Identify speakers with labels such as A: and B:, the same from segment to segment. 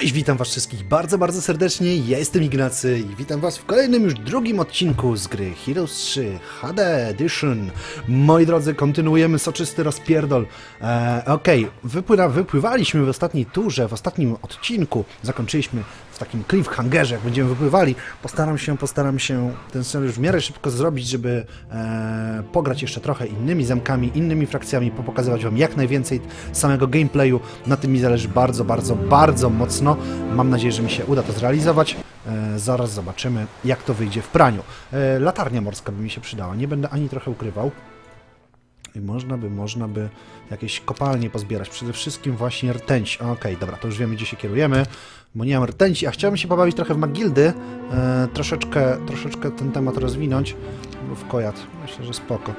A: Cześć, witam was wszystkich bardzo, bardzo serdecznie. Ja jestem Ignacy i witam was w kolejnym już drugim odcinku z gry Heroes 3 HD Edition. Moi drodzy, kontynuujemy soczysty rozpierdol. E, Okej, wypływa, wypływaliśmy w ostatniej turze, w ostatnim odcinku. Zakończyliśmy w takim cliffhangerze, jak będziemy wypływali. Postaram się, postaram się ten scenariusz w miarę szybko zrobić, żeby e, pograć jeszcze trochę innymi zamkami, innymi frakcjami, popokazywać wam jak najwięcej samego gameplayu. Na tym mi zależy bardzo, bardzo, bardzo mocno. Mam nadzieję, że mi się uda to zrealizować. E, zaraz zobaczymy, jak to wyjdzie w praniu. E, latarnia morska by mi się przydała. Nie będę ani trochę ukrywał. I można by, można by jakieś kopalnie pozbierać. Przede wszystkim właśnie rtęć. Okej, dobra, to już wiemy, gdzie się kierujemy, bo nie mam rtęci, a chciałbym się pobawić trochę w Magildy, e, troszeczkę, troszeczkę ten temat rozwinąć. W kojat, myślę, że spoko.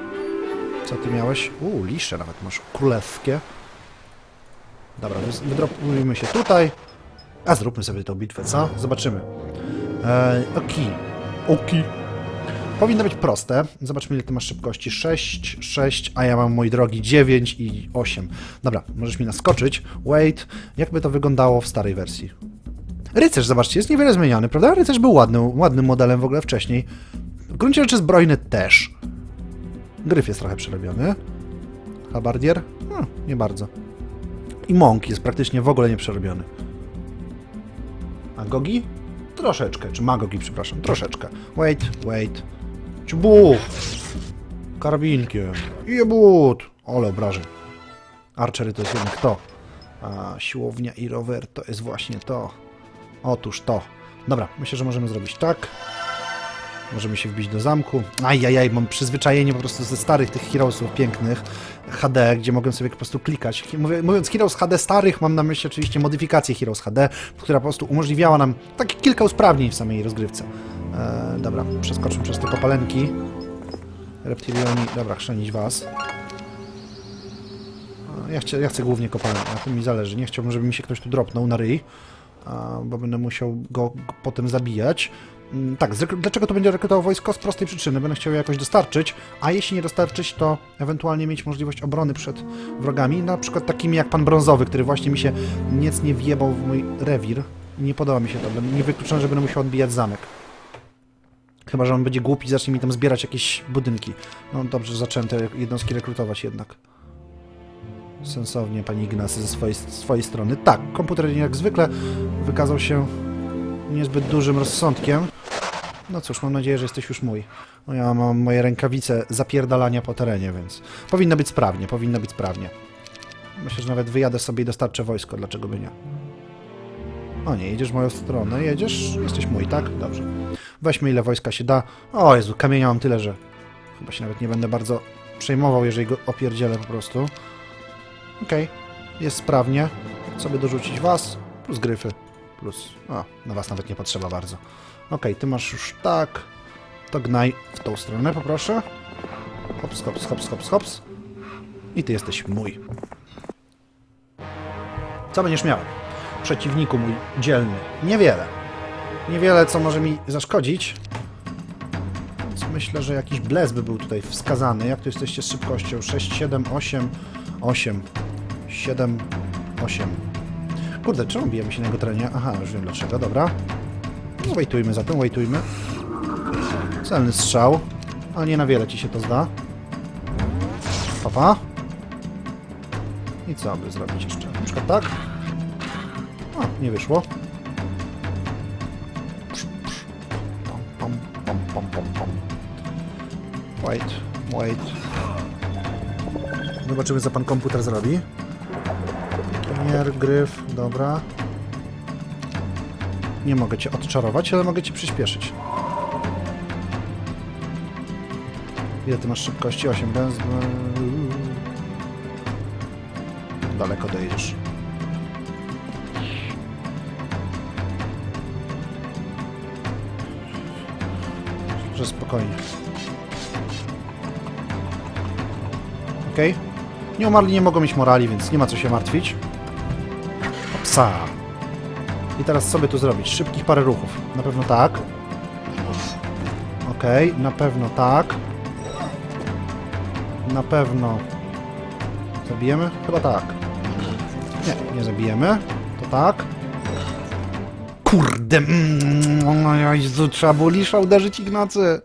A: Co ty miałeś? Uuu, lisze nawet masz, królewskie. Dobra, wydropujmy się tutaj, a zróbmy sobie tą bitwę, co? Zobaczymy. E, oki. Oki. Powinno być proste. Zobaczmy, ile ty masz szybkości. 6, 6, a ja mam, moi drogi, 9 i 8. Dobra, możesz mi naskoczyć. Wait, jakby to wyglądało w starej wersji? Rycerz, zobaczcie, jest niewiele zmieniony, prawda? Rycerz był ładny, ładnym modelem w ogóle wcześniej. W gruncie rzeczy zbrojny też. Gryf jest trochę przerobiony. Habardier? No, nie bardzo. I Monk jest praktycznie w ogóle nie przerobiony. A Gogi? Troszeczkę. Czy Magogi, przepraszam. Troszeczkę. Wait, wait. Ciubu! Karabinkiem. Jebut! Ole obrażeń. Archery to jest jednak to. A siłownia i rower to jest właśnie to. Otóż to. Dobra, myślę, że możemy zrobić tak. Możemy się wbić do zamku. Ajajaj, mam przyzwyczajenie po prostu ze starych tych Heroesów pięknych HD, gdzie mogę sobie po prostu klikać. Mówiąc Heroes HD starych, mam na myśli oczywiście modyfikację Heroes HD, która po prostu umożliwiała nam takie kilka usprawnień w samej rozgrywce. E, dobra, przeskoczmy przez te kopalenki. Reptilioni, dobra, chrzenić was. E, Ja, chcę, ja chcę głównie kopalnię, na tym mi zależy. Nie chciałbym, żeby mi się ktoś tu dropnął na ryj, bo będę musiał go, potem zabijać. Mm, Tak, dlaczego to będzie rekrutował wojsko? Z prostej przyczyny. Będę chciał je jakoś dostarczyć, a jeśli nie dostarczyć, to ewentualnie mieć możliwość obrony przed wrogami, na przykład takimi jak pan Brązowy, który właśnie mi się nic nie wjebał w mój rewir. Nie podoba mi się to. Nie wykluczone, że będę musiał odbijać zamek. Chyba, że on będzie głupi i zacznie mi tam zbierać jakieś budynki. No dobrze, te jednostki rekrutować jednak. Sensownie, pani Ignacy, ze swojej, swojej strony. Tak, komputer jak zwykle wykazał się niezbyt dużym rozsądkiem. No cóż, mam nadzieję, że jesteś już mój. No ja mam moje rękawice zapierdalania po terenie, więc powinno być sprawnie, powinno być sprawnie. Myślę, że nawet wyjadę sobie i dostarczę wojsko, dlaczego by nie. O nie, jedziesz w moją stronę, jedziesz? Jesteś mój, tak? Dobrze. Weźmy ile wojska się da. O Jezu, kamienia mam tyle, że chyba się nawet nie będę bardzo przejmował, jeżeli go opierdzielę po prostu. Okej, jest sprawnie. By dorzucić was? Plus gryfy. Plus... O, na was nawet nie potrzeba bardzo. Okej, ty masz już tak. To gnaj w tą stronę, poproszę. Hops, hops, hops, hops, hops. I ty jesteś mój. Co będziesz miał? Przeciwniku mój dzielny. Niewiele. Niewiele, co może mi zaszkodzić. Więc myślę, że jakiś bles by był tutaj wskazany. Jak tu jesteście z szybkością? 6, 7, 8, 8, 7, 8. Kurde, czemu bijemy się na jego terenie? Aha, już wiem dlaczego, dobra. No, wejtujmy zatem, wejtujmy. Celny strzał. Ale nie na wiele ci się to zda. Papa. I co by zrobić jeszcze? Na przykład tak? O, nie wyszło. Wait. Zobaczymy, co pan komputer zrobi. Premier, gryf, dobra. Nie mogę cię odczarować, ale mogę cię przyspieszyć. Ile ty masz szybkości? 8 bez... Daleko dojedziesz. Że spokojnie. Okej. Nieumarli nie mogą mieć morali, więc nie ma co się martwić. Psa. I teraz co by tu zrobić? Szybkich parę ruchów. Na pewno tak. Okej, na pewno tak. Na pewno... Zabijemy? Chyba tak. Nie, nie zabijemy. To tak. Kurde, mm, o Jezu, trzeba było lisza uderzyć Ignacy.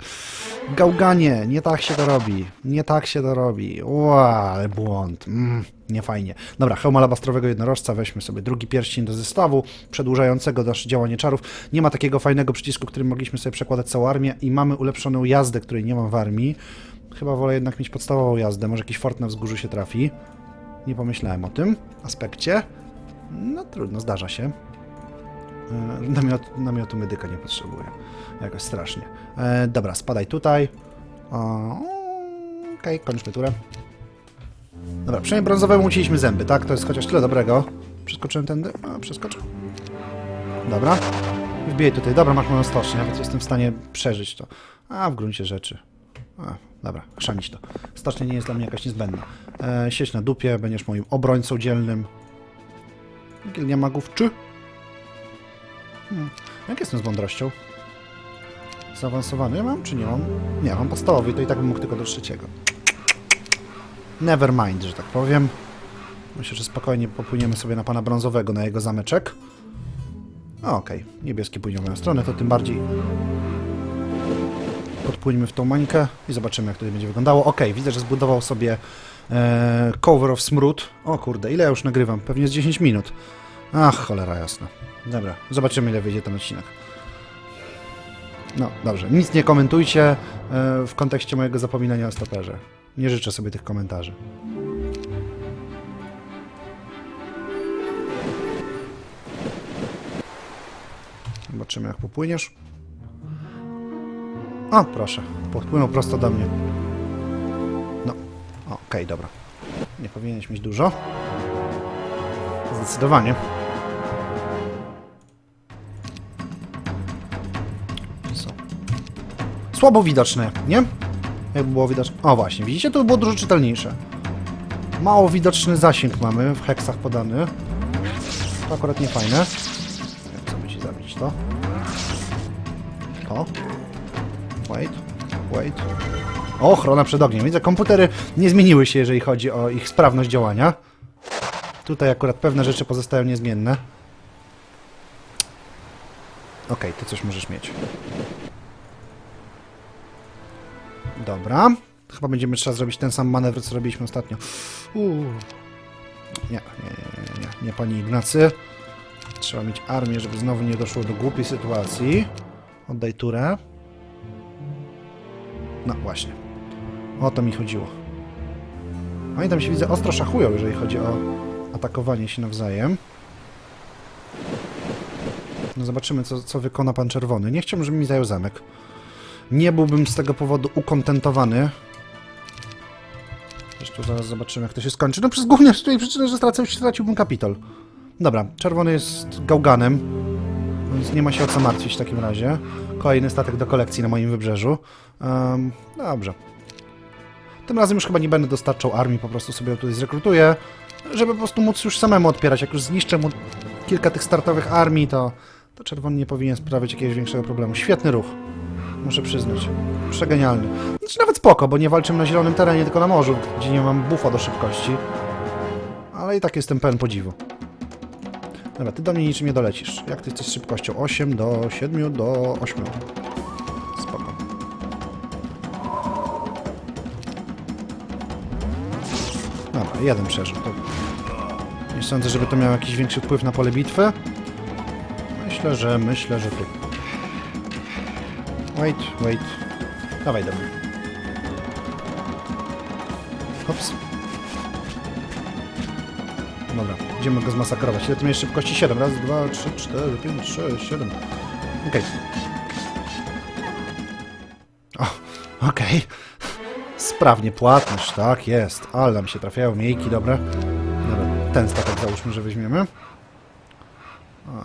A: Gałganie, nie tak się to robi. Nie tak się to robi. Ła, ale błąd. Mm, nie fajnie. Dobra, hełma alabastrowego jednorożca, weźmy sobie drugi pierścień do zestawu, przedłużającego nasze działanie czarów. Nie ma takiego fajnego przycisku, którym mogliśmy sobie przekładać całą armię i mamy ulepszoną jazdę, której nie mam w armii. Chyba wolę jednak mieć podstawową jazdę, może jakiś fort na wzgórzu się trafi. Nie pomyślałem o tym aspekcie. No trudno, zdarza się. E, Namiot, namiotu medyka nie potrzebuję. Jakoś strasznie. E, dobra, spadaj tutaj. Okej, kończmy turę. Dobra, przynajmniej brązowemu ucięliśmy zęby, tak? To jest chociaż tyle dobrego. Przeskoczyłem tędy? A, przeskoczę. Dobra. Wbijaj tutaj. Dobra, masz moją stocznię, nawet jestem w stanie przeżyć to. A, w gruncie rzeczy. A, dobra, chrzanić to. Stocznia nie jest dla mnie jakaś niezbędna. E, sieć na dupie, będziesz moim obrońcą dzielnym. Gilnia magów, czy? Hmm. Jak jestem z mądrością? Zaawansowany mam, czy nie mam? Nie, mam podstawowy, to i tak bym mógł tylko do trzeciego. Never mind, że tak powiem. Myślę, że spokojnie popłyniemy sobie na pana brązowego, na jego zameczek. O, Okej, niebieski płynie w moją stronę, to tym bardziej podpłyńmy w tą mańkę i zobaczymy, jak to będzie wyglądało. Okej, widzę, że zbudował sobie e, cover of smród. O kurde, ile ja już nagrywam? Pewnie z 10 minut. Ach, cholera jasna. Dobra, zobaczymy, ile wyjdzie ten odcinek. No, dobrze. Nic nie komentujcie e, w kontekście mojego zapominania o stoperze. Nie życzę sobie tych komentarzy. Zobaczymy, jak popłyniesz. O, proszę. Podpłynął prosto do mnie. No, okej, dobra. Nie powinieneś mieć dużo. Zdecydowanie. Słabo widoczne, nie? Jakby było widoczne. O właśnie, widzicie? To by było dużo czytelniejsze. Mało widoczny zasięg mamy w heksach podany. To akurat nie fajne. Co by ci zabić to. To. Wait, wait. Ochrona przed ogniem. Widzę, komputery nie zmieniły się, jeżeli chodzi o ich sprawność działania. Tutaj akurat pewne rzeczy pozostają niezmienne. Okej, ty coś możesz mieć. Dobra. Chyba będziemy trzeba zrobić ten sam manewr, co robiliśmy ostatnio. Uuu. Nie, nie, nie, nie, nie, panie Ignacy. Trzeba mieć armię, żeby znowu nie doszło do głupiej sytuacji. Oddaj turę. No właśnie. O to mi chodziło. Oni tam się widzę ostro szachują, jeżeli chodzi o atakowanie się nawzajem. No zobaczymy, co, co wykona pan czerwony. Nie chciałbym, żeby mi zajął zamek. Nie byłbym z tego powodu ukontentowany. Zresztą zaraz zobaczymy, jak to się skończy. No przez głównie z tej przyczyny, że stracę, straciłbym kapitol. Dobra, czerwony jest gałganem, więc nie ma się o co martwić w takim razie. Kolejny statek do kolekcji na moim wybrzeżu. Um, dobrze. Tym razem już chyba nie będę dostarczał armii, po prostu sobie ją tutaj zrekrutuję, żeby po prostu móc już samemu odpierać. Jak już zniszczę mu kilka tych startowych armii, to, to czerwony nie powinien sprawiać jakiegoś większego problemu. Świetny ruch, muszę przyznać. Przegenialny. Znaczy nawet spoko, bo nie walczymy na zielonym terenie, tylko na morzu, gdzie nie mam bufa do szybkości. Ale i tak jestem pełen podziwu. Dobra, ty do mnie niczym nie dolecisz. Jak ty jesteś z szybkością? 8 do 7 do 8. Spoko. Dobra, jeden przeżył. To... Nie sądzę, żeby to miało jakiś większy wpływ na pole bitwy. Myślę, że myślę, że tu. Wait, wait. Dawaj do. Hops. Dobra, idziemy go zmasakrować. Ile ty miałeś szybkości? 7. Raz, dwa, trzy, cztery, pięć, sześć, siedem. Okej. O, okej. Sprawnie płatność, tak jest. Ale nam się trafiają miejki, dobre. Dobra, ten statek załóżmy, że weźmiemy.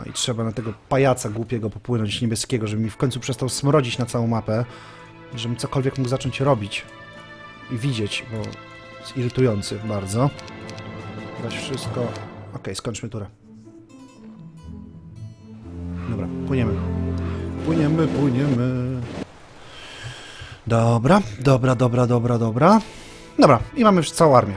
A: I trzeba na tego pajaca głupiego popłynąć niebieskiego, żeby mi w końcu przestał smrodzić na całą mapę. Żebym cokolwiek mógł zacząć robić. I widzieć, bo jest irytujący bardzo. Dać wszystko. Okej, skończmy turę. Dobra, płyniemy. Płyniemy, płyniemy. Dobra, dobra, dobra, dobra, dobra. Dobra, i mamy już całą armię.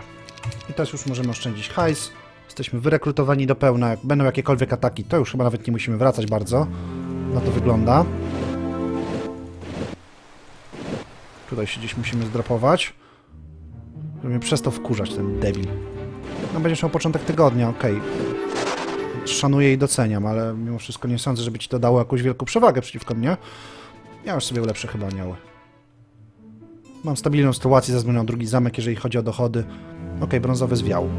A: I teraz już możemy oszczędzić hajs. Jesteśmy wyrekrutowani do pełna. Jak będą jakiekolwiek ataki, to już chyba nawet nie musimy wracać bardzo. Na to wygląda. Tutaj się gdzieś musimy zdrapować. Żeby mnie przestał wkurzać ten debil. No będziesz miał początek tygodnia, okej. Szanuję i doceniam, ale mimo wszystko nie sądzę, żeby ci to dało jakąś wielką przewagę przeciwko mnie. Ja już sobie ulepszę chyba anioły. Mam stabilną sytuację, zazwyczaj drugi zamek, jeżeli chodzi o dochody. Okej, brązowy zwiał.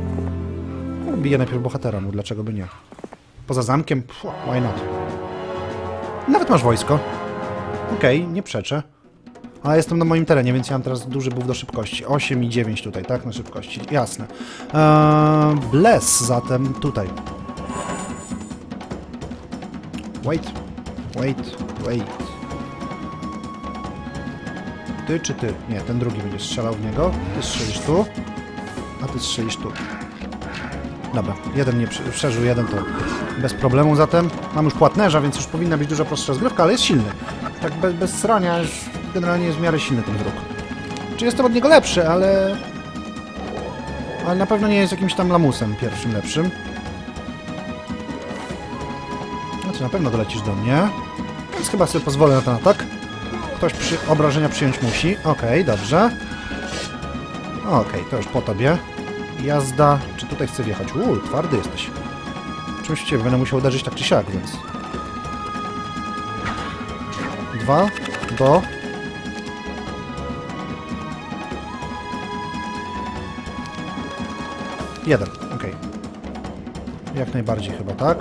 A: No, Biję najpierw bohatera, no dlaczego by nie? Poza zamkiem, why not? Nawet masz wojsko. Okej, nie przeczę. Ale jestem na moim terenie, więc ja mam teraz duży buff do szybkości. 8 i 9 tutaj, tak? Na szybkości. Jasne. Eee, bless zatem tutaj. Wait. Wait. Wait. Ty czy ty? Nie, ten drugi będzie strzelał w niego. Ty strzelisz tu. A ty strzelisz tu. Dobra, jeden nie prze- przeżył, jeden to bez problemu zatem. Mam już płatnerza, więc już powinna być dużo prostsza rozgrywka, ale jest silny. Tak bez, bez srania już generalnie jest w miarę silny ten wróg. Czy jestem od niego lepszy, ale... Ale na pewno nie jest jakimś tam lamusem pierwszym lepszym. Znaczy na pewno dolecisz do mnie. Więc chyba sobie pozwolę na ten atak. Ktoś przy... obrażenia przyjąć musi. Okej, dobrze. Okej, to już po tobie. Jazda. Czy tutaj chcę wjechać? Uuu, twardy jesteś. Ciebie będę musiał uderzyć tak czy siak, więc... Dwa do... Jeden, okej. Jak najbardziej chyba, tak?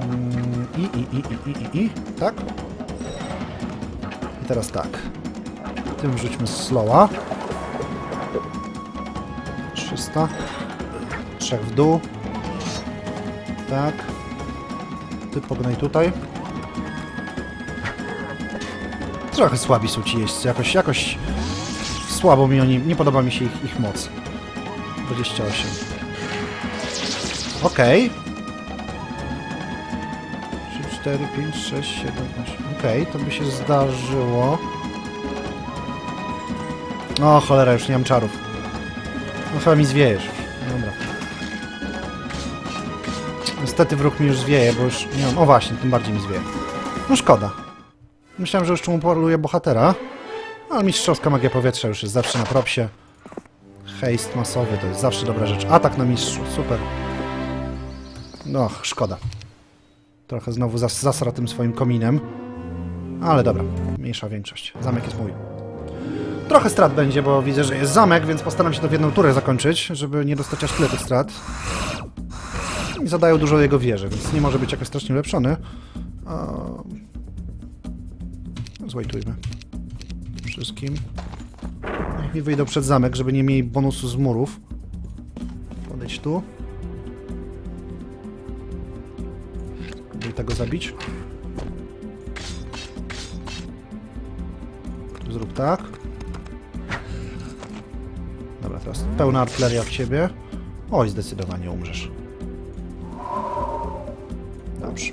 A: Mm, I, i, i, i, i, i, i, tak? I teraz tak. Tym wrzućmy slowa. 300. Trzech w dół. Tak. Ty pognaj tutaj. Trochę słabi są ci jeźdźcy. Jakoś, jakoś słabo mi oni... Nie podoba mi się ich, ich moc. 28. Okej. 3, 4, 5, 6, 7, 8. Okej, to by się zdarzyło. O cholera, już nie mam czarów. No chyba mi zwiejesz. Dobra. Niestety wróg mi już zwieje, bo już nie mam... O właśnie, tym bardziej mi zwieje. No szkoda. Myślałem, że już mu poluję bohatera. Ale mistrzowska magia powietrza już jest zawsze na propsie. Haste masowy to jest zawsze dobra rzecz. Atak na mistrzu, super. No, szkoda. Trochę znowu zas zasra tym swoim kominem. Ale dobra, mniejsza większość. Zamek jest mój. Trochę strat będzie, bo widzę, że jest zamek, więc postaram się to w jedną turę zakończyć, żeby nie dostać aż tyle tych strat. I zadają dużo jego wieży, więc nie może być jakoś strasznie ulepszony. Złajtujmy. Wszystkim. Niech mi wyjdą przed zamek, żeby nie mieli bonusu z murów. Podejdź tu. Spróbuj tego zabić. Zrób tak. Dobra, teraz pełna artyleria w ciebie. Oj, zdecydowanie umrzesz. Dobrze.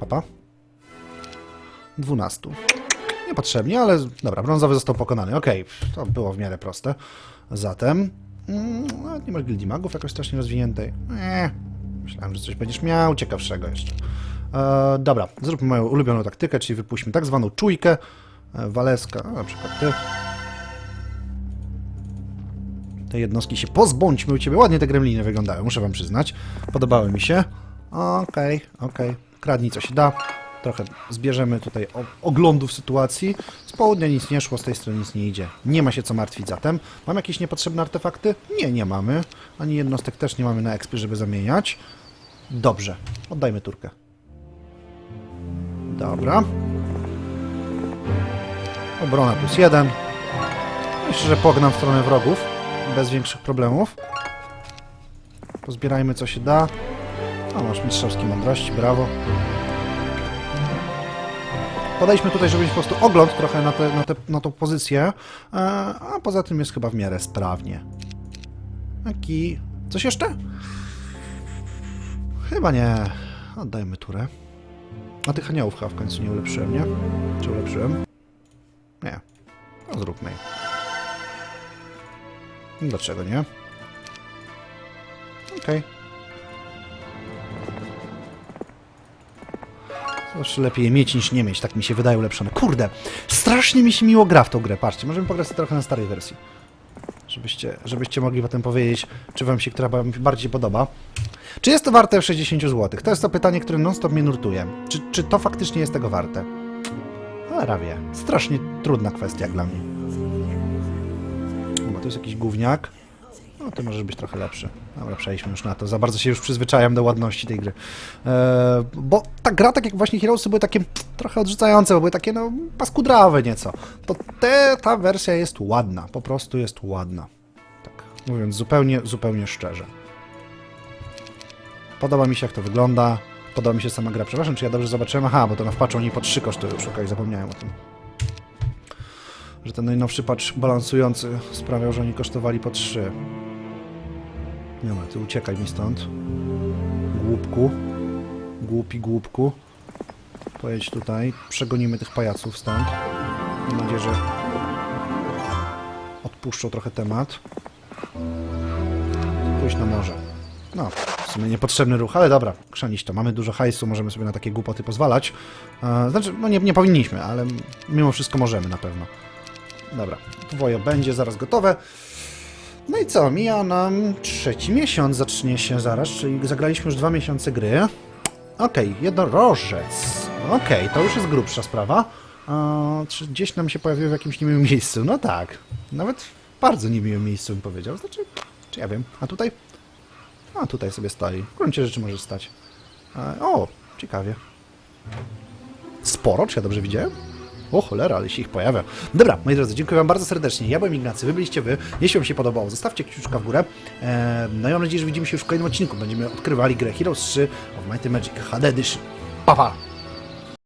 A: Papa? 12. Niepotrzebnie, ale dobra, brązowy został pokonany. Okej, to było w miarę proste. Zatem... Mm, nawet nie masz gildii magów jakoś strasznie rozwiniętej. Nie. Myślałem, że coś będziesz miał ciekawszego jeszcze. E, dobra, zróbmy moją ulubioną taktykę, czyli wypuśćmy tak zwaną czujkę. E, Waleska, na przykład ty. Te jednostki się pozbądźmy u ciebie. Ładnie te gremliny wyglądają, muszę wam przyznać. Podobały mi się. Okej, okej. Kradnij co się da. Trochę zbierzemy tutaj oglądów sytuacji. Z południa nic nie szło, z tej strony nic nie idzie. Nie ma się co martwić zatem. Mam jakieś niepotrzebne artefakty? Nie, nie mamy. Ani jednostek też nie mamy na expy, żeby zamieniać. Dobrze. Oddajmy turkę. Dobra. Obrona plus jeden. Myślę, że pognam w stronę wrogów. Bez większych problemów. Pozbierajmy co się da. O, masz mistrzowskie mądrości, brawo. Podejdźmy tutaj, żeby mieć po prostu ogląd trochę na, te, na, te, na tą pozycję, e, a poza tym jest chyba w miarę sprawnie. Taki... Coś jeszcze? Chyba nie. Oddajmy turę. A tych aniołów chyba w końcu nie ulepszyłem, nie? Czy ulepszyłem? Nie. No zróbmy. Dlaczego nie? Okej. Zawsze lepiej mieć niż nie mieć, tak mi się wydaje ulepszone. Kurde, strasznie mi się miło gra w tą grę. Patrzcie, możemy pograć trochę na starej wersji. Żebyście, żebyście mogli potem powiedzieć, czy wam się która bardziej podoba. Czy jest to warte 60 zł? To jest to pytanie, które non-stop mnie nurtuje. Czy, czy to faktycznie jest tego warte? Cholera wie. Strasznie trudna kwestia dla mnie. To jest jakiś gówniak. No, ty możesz być trochę lepszy. Dobra, przejdźmy już na to. Za bardzo się już przyzwyczajam do ładności tej gry. Eee, bo ta gra, tak jak właśnie Heroesy, były takie trochę odrzucające, bo były takie, no, paskudrawe nieco. To te, ta wersja jest ładna. Po prostu jest ładna. Tak, mówiąc zupełnie, zupełnie szczerze. Podoba mi się, jak to wygląda. Podoba mi się sama gra. Przepraszam, czy ja dobrze zobaczyłem? Aha, bo to na wpaczu oni po 3 kosztują. Już okej, zapomniałem o tym. Że ten najnowszy patch balansujący sprawiał, że oni kosztowali po 3. Dobra, ty uciekaj mi stąd. Głupku. Głupi głupku. Pojedź tutaj. Przegonimy tych pajaców stąd. Mam nadzieję, że odpuszczą trochę temat. Pójść na morze. No, w sumie niepotrzebny ruch, ale dobra, krzanić to. Mamy dużo hajsu, możemy sobie na takie głupoty pozwalać. E, znaczy, no nie, nie powinniśmy, ale mimo wszystko możemy na pewno. Dobra, dwoje będzie zaraz gotowe. No i co, mija nam trzeci miesiąc, zacznie się zaraz, czyli zagraliśmy już dwa miesiące gry. Okej, jednorożec. Okej, to już jest grubsza sprawa. A, czy gdzieś nam się pojawił w jakimś niemiłym miejscu? No tak, nawet w bardzo niemiłym miejscu bym powiedział. Znaczy, czy ja wiem, a tutaj? A tutaj sobie stoi. W gruncie rzeczy może stać. E, o, ciekawie. Sporo, czy ja dobrze widziałem? O cholera, ale się ich pojawia. Dobra, moi drodzy, dziękuję wam bardzo serdecznie. Ja byłem Ignacy, wy byliście wy. Jeśli wam się podobało, zostawcie kciuczka w górę. E, no i mam nadzieję, że widzimy się już w kolejnym odcinku. Będziemy odkrywali grę Heroes 3 of Mighty Magic HD Edition. Pa, pa!